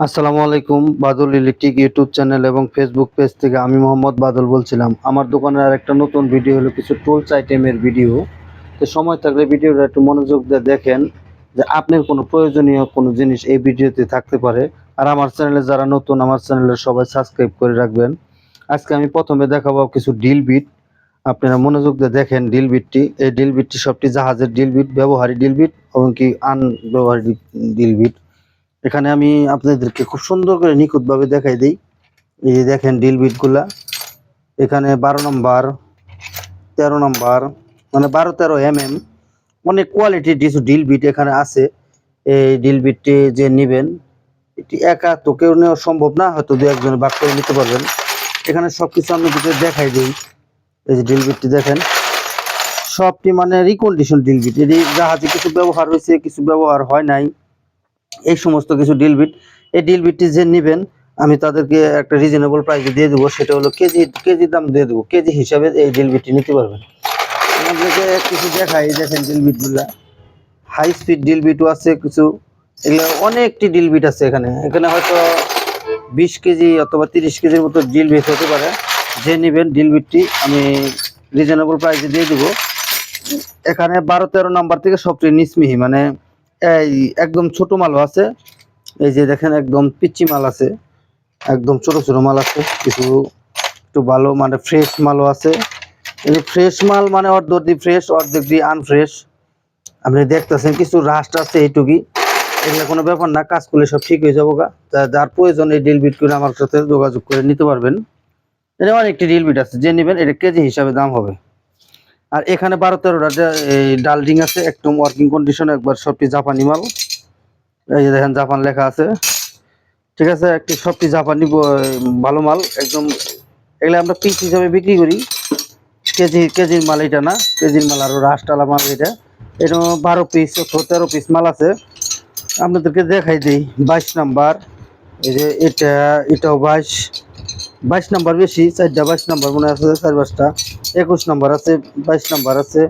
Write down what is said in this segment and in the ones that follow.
আসসালামু আলাইকুম, Badal electric YouTube channel এবং ফেসবুক পেজ থেকে আমি মোহাম্মদ বাদল বলছিলাম। আমার দোকানের আর একটা নতুন ভিডিও হলো কিছু টুলস আইটেমের ভিডিও। তো সময় থাকলে ভিডিওটা একটু মনোযোগ দিয়ে দেখেন যে আপনার কোনো প্রয়োজনীয় কোনো জিনিস এই ভিডিওতে থাকতে পারে। আর আমার চ্যানেলে যারা নতুন, আমার চ্যানেলে সবাই সাবস্ক্রাইব করে রাখবেন। আজকে আমি প্রথমে দেখাবো কিছু ডিল বিট আপনারা মনোযোগ দিয়ে দেখেন ডিল বিটটি এই ডিল বিটটি সবটি জাহাজের ডিল বিট ব্যবহারী ডিল বিট এবং কি আন ব্যবহারী ডিল বিট এখানে আমি আপনাদেরকে খুব সুন্দর করে নিখুঁতভাবে দেখাই দিই। এই যে দেখেন ডিল বিটগুলা এখানে বারো নম্বর, তেরো নম্বর মানে বারো তেরো এম এম অনেক কোয়ালিটির কিছু ডিল বিট এখানে আছে। এই ডিল বিটটি যে নেবেন, এটি একা তো কেউ নেওয়া সম্ভব না, হয়তো দু একজনে বাক করে নিতে পারবেন। এখানে সব কিছু আমি দুটো দেখাই দিই। এই যে ডিল বিটটি দেখেন। সবটি মানে রিকন্ডিশন ডিল বিট এটি জাহাজে কিছু ব্যবহার হয়েছে, কিছু ব্যবহার হয় নাই। এই সমস্ত কিছু ডিল বিট এই ডিল বিটটি যে নেবেন, আমি তাদেরকে একটা রিজনেবল প্রাইসে দিয়ে দেবো, সেটা হলো কেজি কেজি দাম দিয়ে দেবো, কেজি হিসাবে এই ডিল বিটটি নিতে পারবেন। আপনাকে কিছু দেখাই দেখেন ডিল বিটগুলা হাই স্পিড ডিল বিটও আছে কিছু, এগুলো অনেকটি ডিল বিট আছে এখানে। এখানে হয়তো বিশ কেজি অথবা তিরিশ কেজির মতো ডিল বিট হতে পারে। যে নেবেন ডিল বিটটি আমি রিজনেবল প্রাইসে দিয়ে দেবো। এখানে বারো তেরো নাম্বার থেকে সবচেয়ে নিসমিহি মানে এই একদম ছোট মালও আছে। এই যে দেখেন একদম পিচ্চি মাল আছে। একদম ছোট ছোট মাল আছে। কিছু একটু ভালো মানে ফ্রেশ মালও আছে। এই ফ্রেশ মাল মানে অর্ধেক দিয়ে ফ্রেশ অর্ধেক দিয়ে আনফ্রেশ আপনি দেখতেছেন কিছু রাস্ট আছে এইটুকুই এগুলো কোনো ব্যাপার না, কাজ করলে সব ঠিক হয়ে যাব গা। যার প্রয়োজন এই ডিল বিট করে আমার সাথে যোগাযোগ করে নিতে পারবেন। এটা অনেকটি ডিল বিট আছে, যে নেবেন এটা কেজি হিসাবে দাম হবে। আর এখানে বারো তেরোটা ডা- এই ডালডিং আছে, একদম ওয়ার্কিং কন্ডিশন একবার সবটি জাপানি মাল। এই যে দেখেন জাপান লেখা আছে। ঠিক আছে, একটি সবটি জাপানি ভালো মাল, একদম এগুলো আমরা পিস হিসাবে বিক্রি করি। কেজি, কেজির মাল এটা না, কেজির মাল আরও রাসটালা মাল এটা। এটা বারো পিস তেরো পিস মাল আছে। আপনাদেরকে দেখাই দিই, বাইশ নাম্বার। এই যে এটা, এটাও বাইশ। বাইশ নাম্বার বেশি, চারটা বাইশ নাম্বার মনে আছে চার পাঁচটা। একুশ নাম্বার আছে, বাইশ নাম্বার আছে,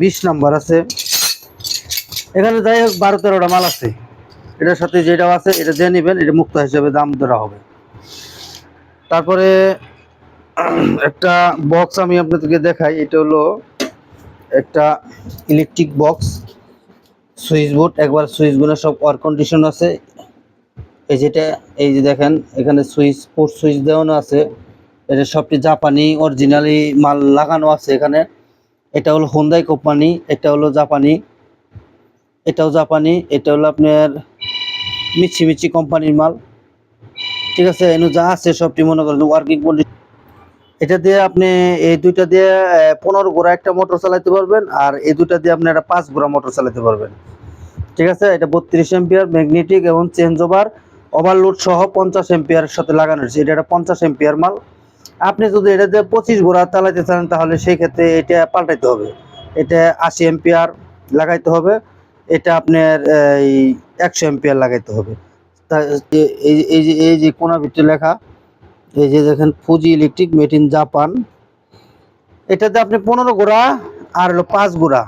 বিশ নাম্বার আছে। এখানে যাই হোক, বারো তেরোটা মাল আছে। এটার সাথে যেটাও আছে, এটা দিয়ে নেবেন, এটা মুক্ত হিসেবে দাম ধরা হবে। তারপরে, একটা বক্স আমি আপনাদেরকে দেখাই, এটা হলো একটা ইলেকট্রিক বক্স সুইচ বোর্ড, একবার সুইচগুলো সব ওয়ার কন্ডিশন আছে। এই যেটা, এই যে দেখেন, এখানে সুইচ, পোর্ট সুইচ দেওয়ানো আছে। এটা সবটি জাপানি, অরিজিনালি মাল লাগানো আছে এখানে। এটা হলো হোন্দাই কোম্পানি, এটা হলো জাপানি, এটাও জাপানি, এটা হলো আপনার মিচি মিচি কোম্পানির মাল। ঠিক আছে, এনে যা আছে সবটি মনে করেন ওয়ার্কিং এটা দিয়ে আপনি এই দুইটা দিয়ে পনেরো গোড়া একটা মোটর চালাতে পারবেন, আর এই দুইটা দিয়ে আপনি একটা পাঁচ গোড়া মোটর চালাতে পারবেন। ঠিক আছে, এটা বত্রিশ এম্পিয়ার ম্যাগনেটিক এবং চেঞ্জ ওভার ওভারলোড সহ পঞ্চাশ এম্পিয়ারের সাথে লাগানো হয়েছে এটা একটা পঞ্চাশ এম্পিয়ার মাল। আপনি যদি এটা দিয়ে পঁচিশ গোড়া চালাতে চান, তাহলে সেই ক্ষেত্রে এটা পাল্টাইতে হবে। এটা আশি এম্পিয়ার লাগাইতে হবে। এটা আপনার, এই, একশো এম্পিয়ার লাগাইতে হবে। তা এই যে এই যে কোনা ভিতরে লেখা, এই যে দেখেন Fuji electric made in Japan এটাতে আপনি পনেরো গোড়া আর হলো পাঁচ গোড়া।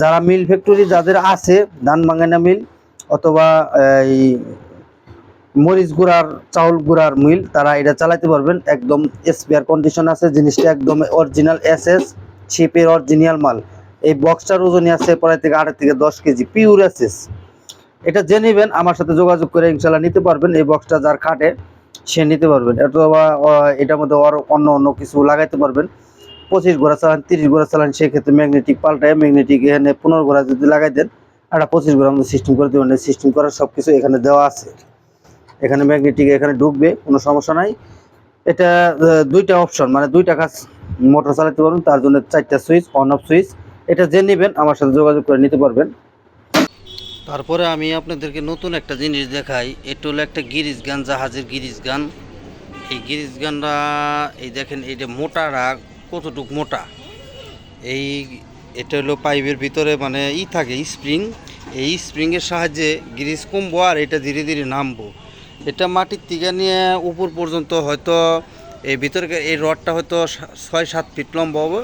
যারা মিল ফ্যাক্টরি যাদের আছে ধান মিল, অথবা, এই মরিচ গুঁড়ার, চাউল গুঁড়ার মিল তারা এটা চালাতে পারবেন। একদম স্পেয়ার কন্ডিশন আছে, জিনিসটা একদম অরিজিনাল এস এস শিপের অরিজিনাল মাল। এই বক্সটার ওজনই আছে প্রায় থেকে আট থেকে দশ কেজি পিওর এস এস এটা যে নেবেন, আমার সাথে যোগাযোগ করে ইনশাল্লাহ নিতে পারবেন। এই বক্সটা যার খাটে, সে নিতে পারবেন। অথবা এটার মধ্যে আরও অন্য অন্য কিছু লাগাইতে পারবেন। পঁচিশ ঘোড়া চালান, তিরিশ ঘোড়া চালান সেক্ষেত্রে ম্যাগনেটিক পাল্টায় ম্যাগনেটিক এখানে পনেরো ঘোড়া যদি লাগাই দেন, একটা পঁচিশ ঘোড়া সিস্টেম করে দেবেন। সিস্টেম করার সব কিছু এখানে দেওয়া আছে। এখানে ম্যাগনেটিক এখানে ঢুকবে, কোনো সমস্যা নাই। এটা দুইটা অপশন মানে দুইটা কাজ মোটর চালাতে পারবেন, তার জন্য চারটা সুইচ অন অফ সুইচ এটা যে নেবেন, আমার সাথে যোগাযোগ করে নিতে পারবেন। তারপরে আমি আপনাদেরকে নতুন একটা জিনিস দেখাই, এটা হলো একটা গিরিজ গান, জাহাজের গিরিজ গান। এই গিরিজ গানটা, এই দেখেন এইটা মোটারা কতটুক মোটা? এই, এটা হলো পাইপের ভিতরে মানে ই থাকে স্প্রিং এই স্প্রিংয়ের সাহায্যে গিরিজ কমবো আর এটা ধীরে ধীরে নামবো। এটা মাটির থেকে নিয়ে উপর পর্যন্ত হয়তো এই ভিতরে এই রডটা হয়তো ছয়, সাত ফিট লম্বা হবে,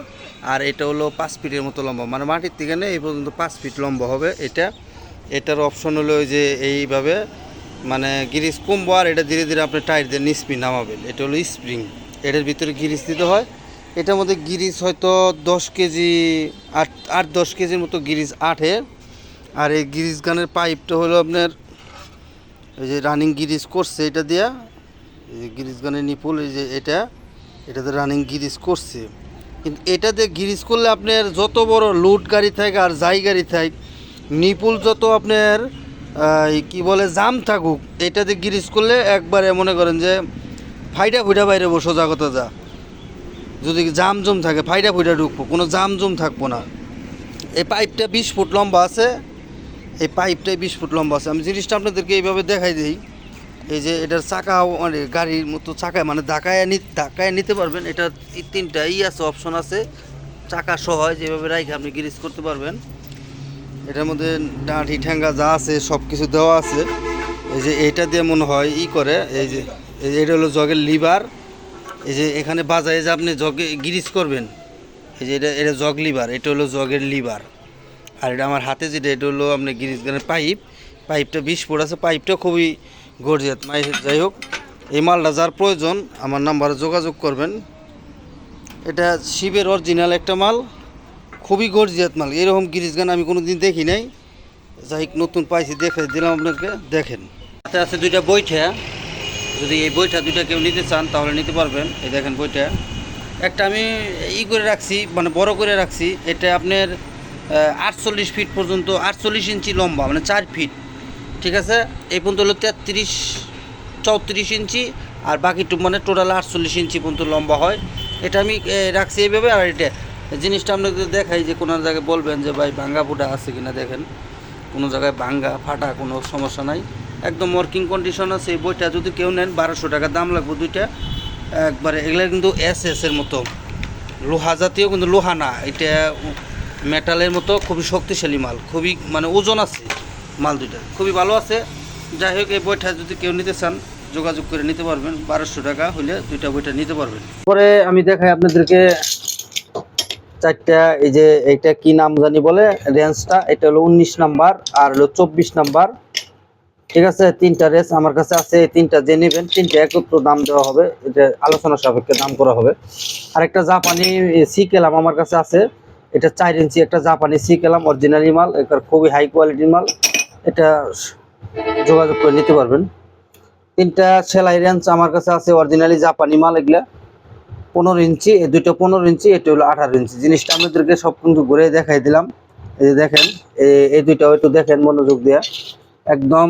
আর এটা হলো পাঁচ ফিটের মতো লম্বা। মানে মাটির থেকে নিয়ে এই পর্যন্ত পাঁচ ফিট লম্বা হবে এটা। এটার অপশন হলো যে এইভাবে মানে গিরিজ কমবো আর এটা ধীরে ধীরে আপনি টায়ার দিয়ে নিসপি নামাবেন। এটা হলো স্প্রিং। এটার ভিতরে গিরিজ দিতে হয়। এটার মধ্যে গিরিজ হয়তো দশ কেজি আট আট, দশ কেজির মতো গিরিজ আঠে। আর এই গিরিজ গানের পাইপটা হলো আপনার এই যে রানিং গিরিজ করছে এটা দিয়া, এই যে গিরিজ গানের নিপুল এই যে এটা, এটাতে রানিং গিরিজ করছে। কিন্তু এটাতে গিরিজ করলে আপনার যত বড় লুট গাড়ি থাকে আর যাই গাড়ি থাকে নিপুল যত আপনার কি বলে জাম থাকুক এটাতে গিরিজ করলে একবারে মনে করেন যে ফাইটা ফুইটা বাইরে বসো জাগত যা। যদি জাম জম থাকে ফাইটা ফুইটা ঢুকবো, কোনো জাম জম থাকব না। এই পাইপটা বিশ ফুট লম্বা আছে এই পাইপটাই বিশ ফুট লম্বা আছে। আমি জিনিসটা আপনাদেরকে এইভাবে দেখাই দিই। এই যে এটার চাকা মানে গাড়ির মতো চাকায় মানে ধাকায় নি ধাকায় নিতে পারবেন। এটা তিনটা ই আছে অপশন আছে। চাকা সহ যেভাবে রাইখে আপনি গ্রিজ করতে পারবেন। এটার মধ্যে ডাঁটি, ঠ্যাঙ্গা যা আছে সব কিছু দেওয়া আছে। এই যে এইটা দিয়ে মনে হয় ই করে, এই যে এটা হলো জগের লিভার। এই যে এখানে বাজায় যে আপনি জগে গ্রিজ করবেন। এই যে এটা এটা জগ লিভার, এটা হলো জগের লিভার। আর এটা আমার হাতে যেটা, এটা হলো আপনার গিরিজ গানের পাইপ। পাইপটা বিশ ফুট আছে, পাইপটা খুবই গর্জিয়াত। মাই যাই হোক, এই মালটা যার প্রয়োজন, আমার নাম্বারে যোগাযোগ করবেন। এটা শিবের অরিজিনাল একটা মাল, খুবই গর্জিয়াত মাল। এরকম গিরিজ গান আমি কোনো দিন দেখি নাই। যাই নতুন পাইছি, দেখে দিলাম আপনাকে, দেখেন। হাতে আছে দুইটা বৈঠা। যদি এই বইটা দুইটা কেউ নিতে চান, তাহলে নিতে পারবেন। এই দেখেন বইটা একটা আমি ই করে রাখছি মানে বড় করে রাখছি। এটা আপনার আটচল্লিশ ফিট পর্যন্ত, আটচল্লিশ ইঞ্চি লম্বা মানে চার ফিট ঠিক আছে? এই পর্যন্ত হলো তেত্রিশ, চৌত্রিশ ইঞ্চি, আর বাকিটুক মানে টোটাল আটচল্লিশ ইঞ্চি পর্যন্ত লম্বা হয়। এটা আমি রাখছি এইভাবে, আর এটা জিনিসটা আপনাদের দেখাই যে কোনো জায়গায় বলবেন যে, ভাই, ভাঙ্গা ফুটা আছে কিনা? দেখেন, কোনো জায়গায় ভাঙ্গা, ফাটা, কোনো সমস্যা নাই। একদম ওয়ার্কিং কন্ডিশন আছে, এই বইটা যদি কেউ নেন, বারোশো টাকা দাম লাগবে দুইটা। একবারে, এগুলো কিন্তু এস এস এর মতো। লোহা জাতীয় কিন্তু লোহা না, এটা মেটালের মতো খুবই শক্তিশালী মাল, খুবই মানে ওজন আছে মাল দুইটা, খুবই ভালো আছে। যাই হোক, এই বইটা যদি কেউ নিতে চান, যোগাযোগ করে নিতে পারবেন, বারোশো টাকা হলে দুইটা বইটা নিতে পারবেন। পরে আমি দেখাই আপনাদেরকে চারটা, এই যে এটা কি নাম জানি বলে রেঞ্জটা এটা হলো উনিশ নাম্বার আর হলো চব্বিশ নাম্বার। ঠিক আছে, তিনটা রেস আমার কাছে আছে, এই তিনটা যে নেবেন, তিনটা একত্র দাম দেওয়া হবে, এটা আলোচনা সাপেক্ষে দাম করা হবে। আর একটা জাপানি সি কেলাম আমার কাছে আছে। এটা চার ইঞ্চি একটা জাপানি সি কেলাম অরিজিনালি মাল এটা খুবই হাই কোয়ালিটির মাল। এটা যোগাযোগ করে নিতে পারবেন। তিনটা সেলাই রেঞ্জ আমার কাছে আছে অরিজিনালি জাপানি মাল এগুলা। পনেরো ইঞ্চি, এই দুইটা পনেরো ইঞ্চি, এটা হলো আঠারো ইঞ্চি। জিনিসটা আমাদেরকে সব কিন্তু ঘুরে দেখাই দিলাম। এই যে দেখেন, এই দুইটাও একটু দেখেন মনোযোগ দেওয়া একদম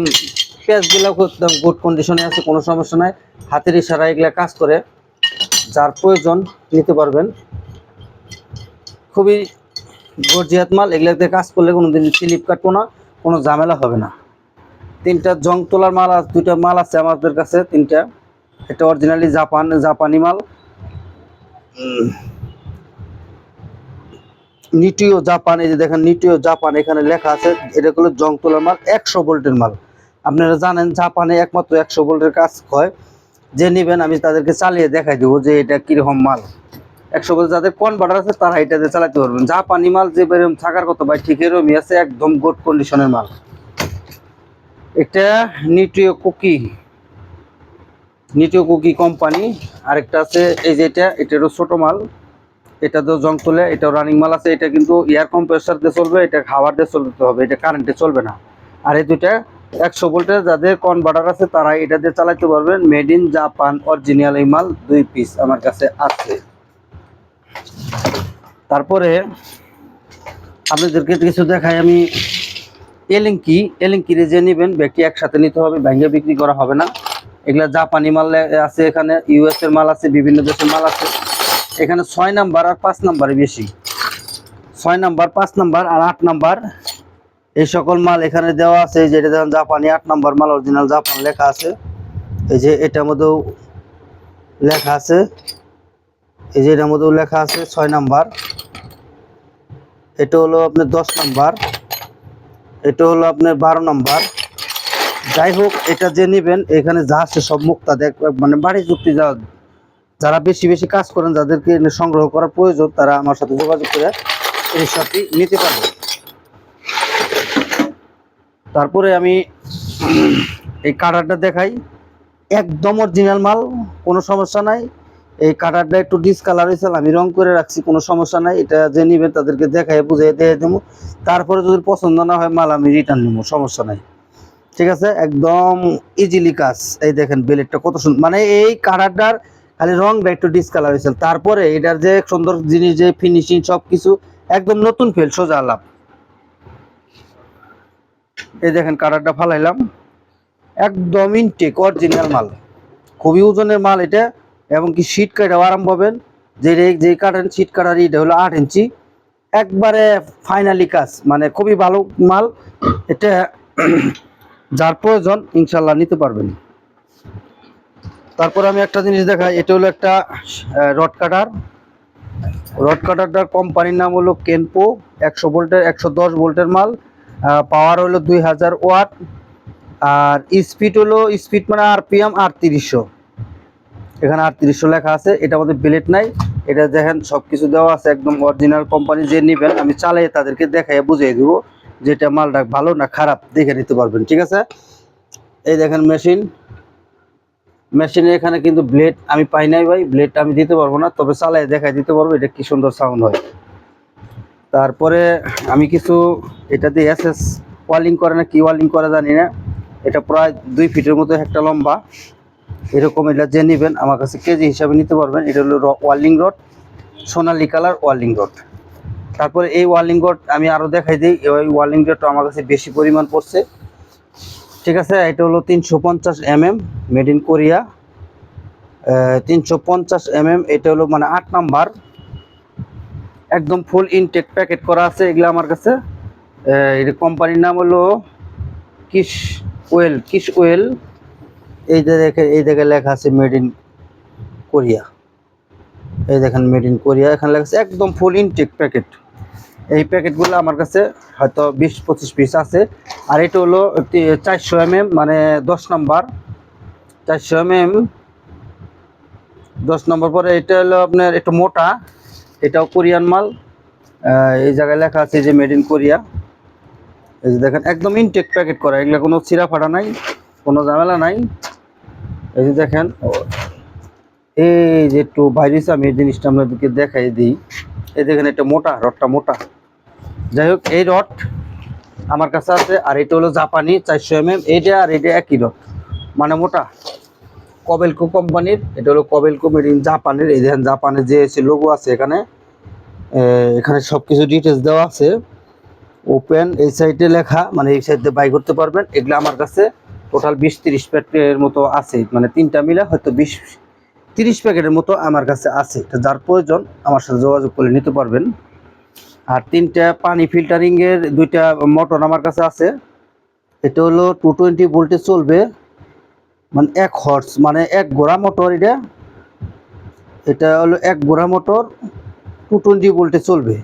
পেঁয়াজগুলো একদম গুড কন্ডিশনে আছে, কোনো সমস্যা নাই। হাতের ইশারা এগুলা কাজ করে, যার প্রয়োজন নিতে পারবেন। খুবই গর্জিয়াত মাল এগুলাতে কাজ করলে কোনো দিন স্লিপ কাটবো না, কোনো ঝামেলা হবে না। তিনটা জং তোলার মাল আছে দুইটা মাল আছে আমাদের কাছে, তিনটা। এটা অরিজিনালি জাপান জাপানি মাল। নিটিও জাপান, এই যে দেখেন নিটিও জাপান, এখানে লেখা আছে, এটা হলো জং তোলার মাল, একশো ভোল্টের মাল। আপনারা জানেন জাপানে একমাত্র একশো ভোল্টের কাজ হয়। যে নেবেন, আমি তাদেরকে চালিয়ে দেখাই দেবো যে এটা কীরকম মাল। একশো ভোল্ট যাদের কনভার্টার আছে, তারা এটা দিয়ে চালাতে পারবেন। জাপানি মাল যে বেরম, থাকার কথা ভাই, ঠিক এরমই আছে, একদম গুড কন্ডিশনের মাল। এটা Nutrio cookie Nutrio cookie company আরেকটা আছে, এই যে এটা এটা হলো ছোট মাল। এটা তো জং তোলে এটা রানিং মাল আছে, এটা কিন্তু এয়ার কম্প্রেসার দিয়ে চলবে, এটা খাবার দিয়ে চলতে হবে, এটা কারেন্টে চলবে না। আর এই দুইটা একশো ভোল্টের যাদের কনভার্টার আছে, তারা এটা দিয়ে চালাতে পারবেন মেড ইন জাপান অরিজিনাল এই মাল, দুই পিস আমার কাছে আছে। তারপরে আপনাদেরকে কিছু দেখাই, আমি এলিঙ্কি এলিঙ্কি যে নেবেন ব্যক্তি একসাথে নিতে হবে ব্যাঙ্গে বিক্রি করা হবে না। এগুলা জাপানি মাল আছে এখানে ইউএস এর মাল আছে, বিভিন্ন দেশের মাল আছে। এখানে ছয় নাম্বার আর পাঁচ নাম্বারে বেশি। ছয় নাম্বার, পাঁচ নাম্বার আর আট নাম্বার। এই সকল মাল এখানে দেওয়া আছে, এই যে এটা দেখেন জাপানি আট নাম্বার মাল, অরিজিনাল জাপান লেখা আছে। এই যে এটার মধ্যেও লেখা আছে। এই যে এটার মধ্যেও লেখা আছে ছয় নাম্বার। এটা হলো আপনার দশ নাম্বার। এটা হলো আপনার বারো নাম্বার। যাই হোক, এটা যে নেবেন, এখানে যা আছে সব মুক্তা দেখ মানে বাড়ি যুক্তি যা, যারা বেশি বেশি কাজ করেন, যাদেরকে সংগ্রহ করার প্রয়োজন, তারা আমার সাথে যোগাযোগ করে এই সবটি নিতে পারবে। তারপরে আমি এই কাটারটা দেখাই। একদম অরিজিনাল মাল, কোনো সমস্যা নাই। এই কাটারটা একটু ডিসকালার হয়েছে, আমি রং করে রাখছি, কোনো সমস্যা নাই। এটা যে নিবেন তাদেরকে দেখাই বুঝিয়ে দিয়ে দেবো। তারপরে যদি পছন্দ না হয়, মাল আমি রিটার্ন নেব, সমস্যা নাই। ঠিক আছে? একদম ইজিলি কাজ। এই দেখেন বেলেটটা কত সুন্দর মানে এই কাটারটার খালি রংটা একটু ডিসকালার হয়েছে। তারপরে এটার যে সুন্দর জিনিস, যে ফিনিশিং সব কিছু একদম নতুন ফেল সোজা আলাপ। এই দেখেন, কাটারটা ফালাইলাম। একদম ইনটেক অরিজিনাল মাল। খুবই ওজনের মাল এটা। এবং কি শীট কাটাও আরাম পাবেন যে যে কাটেন শীট কাটার এটা হলো আট ইঞ্চি একবারে ফাইনালি কাজ মানে খুবই ভালো মাল। এটা যার প্রয়োজন, ইনশাল্লাহ নিতে পারবেন। তারপর আমি একটা জিনিস দেখাই, এটা হলো একটা রড কাটার রড কাটারটার কোম্পানির নাম হলো কেনপো একশো ভোল্টের, একশো দশ ভোল্টের মাল। পাওয়ার হলো দুই হাজার ওয়াট। আর স্পিড হলো স্পিড মানে আরপিএম আটত্রিশশো। এখানে আটত্রিশশো লেখা আছে, এটা আমাদের বিলেট নাই। এটা দেখেন সব কিছু দেওয়া আছে, একদম অরিজিনাল কোম্পানি যে নেবেন, আমি চালিয়ে তাদেরকে দেখাই, বুঝিয়ে দেবো যে এটা মালটা ভালো না খারাপ, দেখে নিতে পারবেন, ঠিক আছে? এই দেখেন মেশিন মেশিনে এখানে কিন্তু ব্লেড আমি পাই নাই ভাই ব্লেড আমি দিতে পারব না, তবে চালাই দেখাই দিতে পারব, এটা কি সুন্দর সাউন্ড হয়। তারপরে আমি কিছু, এটা দিয়ে এসএস ওয়ালিং করে না, কি ওয়ালিং করে জানি না, এটা প্রায় দুই ফিটের মতো একটা লম্বা। এরকম এটা যে নেবেন, আমার কাছে কেজি হিসাবে নিতে পারবেন। এটা হলো ওয়ার্লিং রড, সোনালি কালার ওয়ার্লিং রড। তারপরে এই ওয়ার্লিং রড আমি আরও দেখাই দিই ওই ওয়ার্লিং রডটা আমার কাছে বেশি পরিমাণ পড়ছে। ঠিক আছে, এটা হলো তিনশো পঞ্চাশ M M made in Korea. তিনশো পঞ্চাশ এম এম এটা হলো মানে আট নাম্বার। একদম ফুল ইনটেক প্যাকেট করা আছে এগুলো আমার কাছে। এটা কোম্পানির নাম হলো কিস ওয়েল কিস ওয়েল। এই দেখে এই দেখে লেখা আছে মেড ইন কোরিয়া এই দেখেন মেড ইন কোরিয়া এখানে লেখা আছে একদম ফুল ইনটেক প্যাকেট এই প্যাকেটগুলো আমার কাছে হয়তো বিশ, পঁচিশ পিস আছে। আর এটা হলো চারশো এম এম মানে দশ নম্বর। চারশো এম এম দশ নম্বর পরে এটা হলো আপনার একটু মোটা। এটাও কোরিয়ান মাল। এই জায়গায় লেখা আছে যে মেড ইন কোরিয়া এই যে দেখেন, একদম ইনটেক প্যাকেট করা। এগুলো কোনো চিরা ফাটা নাই, কোনো ঝামেলা নাই। এই যে দেখেন, এই যে একটু ভাইরাস, আমি এই জিনিসটা আপনাদেরকে দেখাই দিই। এই দেখেন, এটা মোটা, রডটা মোটা। যাই হোক, এই রড আমার কাছে আছে, আর এটা হলো জাপানি চারশো এম এম এইটা আর এটা একই রড মানে মোটা। কবেলকো কোম্পানির, এটা হলো কবেলকো মেড ইন জাপানের এই দেখেন জাপানের যে লোগো আছে এখানে। এখানে সব কিছু ডিটেলস দেওয়া আছে। ওপেন এই সাইডে লেখা মানে এই সাইডে বাই করতে পারবেন। এগুলো আমার কাছে টোটাল বিশ তিরিশ প্যাকেটের মতো আছে। মানে তিনটা মিলে হয়তো বিশ তিরিশ প্যাকেটের মতো আমার কাছে আছে। যার প্রয়োজন আমার সাথে যোগাযোগ করে নিতে পারবেন। আর তিনটা পানি ফিল্টারিংয়ের দুইটা মোটর আমার কাছে আছে। এটা হলো টু টোয়েন্টি ভোল্টে চলবে। মানে এক হর্স মানে এক গোড়া মোটর এটা। এটা হলো এক গোড়া মোটর টু টোয়েন্টি ভোল্টে চলবে।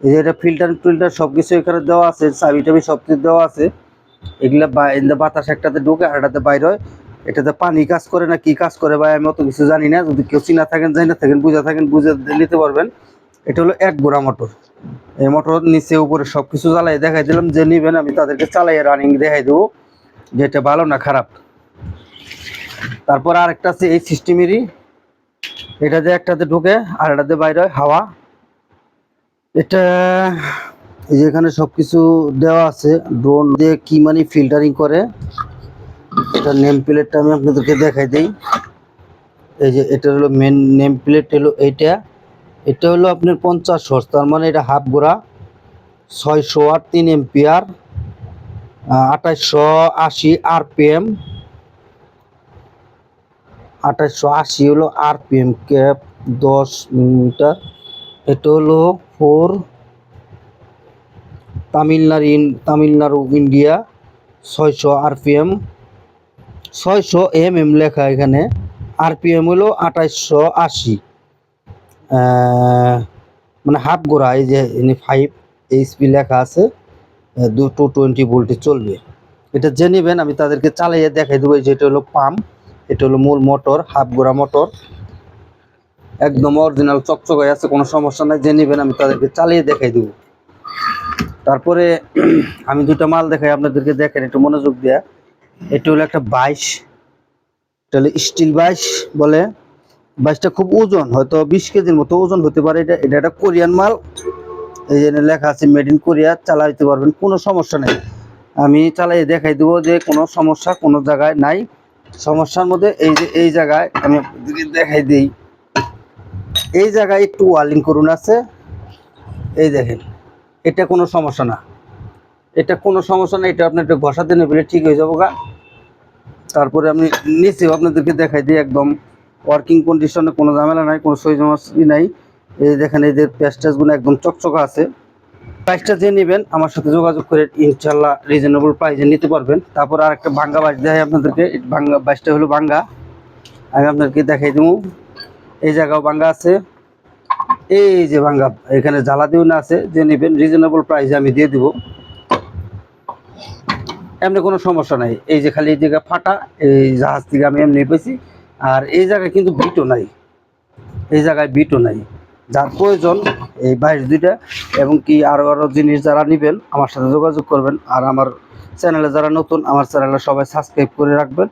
এই যে এটা ফিল্টার টিল্টার সব কিছু এখানে দেওয়া আছে চাবি টাবি সব কিছু দেওয়া আছে। এগুলা বাতাস একটাতে ঢুকে আর একটাতে বাইর হয়। এটাতে পানি কাজ করে না, কি কাজ করে ভাই? আমি অত কিছু জানি না। যদি কেউ চিনা থাকেন, জানি না, থাকেন, বুঝা থাকেন, বুঝে নিতে পারবেন। এটা হলো এক গোড়া মোটর। এই মোটর নিচে উপরে সব কিছু জ্বালাই দেখাই দিলাম। যে নিবেন, আমি তাদেরকে চালাই রানিং দেখাই দেবো। যে এটা ভালো না খারাপ। তারপর আরেকটা আছে এই সিস্টেমেরই এটাতে একটাতে ঢুকে আর এটাতে বাইরে হয় হাওয়া। এটা এই যে এখানে সবকিছু দেওয়া আছে। ড্রোন দিয়ে কি মানে ফিল্টারিং করে, এটা নেম প্লেটটা আমি আপনাদেরকে দেখাই দিই। এই যে এটা হলো মেন নেম প্লেট হলো এইটা। এটা হলো আপনার পঞ্চাশ হর্স তার মানে এটা হাফ গোড়া। ছয়শো আট তিন এম্পিয়ার আঠাশশো আশি আরপিএম আঠাশশো আশি হলো আরপিএম ক্যাপ দশ মিটার। এটা হলো four Tamil Nadu in, Tamil Nadu, India, ছয়শো আরপিএম, ছয়শো এম এম লেখা এখানে। আরপিএম হলো আঠাশশো আশি। মানে হাফ গোড়া, এই যে ফাইভ এইচপি লেখা আছে দু টু টোয়েন্টি ভোল্টে চলবে। এটা যে নেবেন, আমি তাদেরকে চালিয়ে দেখাই দেবো, এই যে এটা হলো পাম্প এটা হলো মূল মোটর হাফ গোড়া মোটর একদম অরিজিনাল চকচক হয়ে আছে, কোনো সমস্যা নাই, যে নেবেন, আমি তাদেরকে চালিয়ে দেখাই দেবো। তারপরে আমি দুটো মাল দেখাই, আপনাদেরকে দেখেন, একটু মনোযোগ দেয়া। এটা হলো একটা বাইশ, এটা হলো স্টিল বাইশ বলে। বাইশটা খুব ওজন, হয়তো বিশ কেজির মতো ওজন হতে পারে। এটা এটা একটা কোরিয়ান মাল। এই জন্য লেখা আছে মেড ইন কোরিয়া চালাইতে পারবেন, কোনো সমস্যা নেই। আমি চালাই দেখাই দেবো যে কোনো সমস্যা কোনো জায়গায় নাই। সমস্যার মধ্যে এই যে, এই জায়গায় আমি দেখাই দিই। এই জায়গায় একটু ওয়ালিং করুন আছে। এই দেখেন এটা কোনো সমস্যা না। এটা কোনো সমস্যা না, এটা আপনি একটু ঘষাতে নেবেন, ঠিক হয়ে যাব গা। তারপরে আমি নিচেও আপনাদেরকে দেখাই দিই, একদম ওয়ার্কিং কন্ডিশনে কোনো ঝামেলা নাই, কোনো সই জমাসি নাই। এই দেখেন যে প্যাস্টাসগুলো একদম চকচকা আছে। প্রাইসটা যে নেবেন, আমার সাথে যোগাযোগ করে ইনশাল্লাহ রিজনেবল প্রাইসে নিতে পারবেন। তারপর আর একটা ভাঙ্গা বাস দেখাই আপনাদেরকে ভাঙ্গা বাসটা হলো ভাঙ্গা। আমি আপনাদেরকে দেখাই দেবো। এই জায়গাও ভাঙ্গা আছে। এই যে ভাঙ্গা, এখানে জ্বালা দিও না আছে, যে নেবেন রিজনেবল প্রাইসে আমি দিয়ে দিব। এমনি কোনো সমস্যা নাই। এই যে খালি এই জায়গা ফাটা, এই জাহাজ থেকে আমি এমনি পেয়েছি। আর এই জায়গায় কিন্তু বিটও নাই। এই জায়গায় বিটও নাই। যার প্রয়োজন, এই বাইশ দুইটা, এবং কি আরও আরও জিনিস যারা নেবেন, আমার সাথে যোগাযোগ করবেন। আর আমার চ্যানেলে যারা নতুন, আমার চ্যানেলে সবাই সাবস্ক্রাইব করে রাখবেন।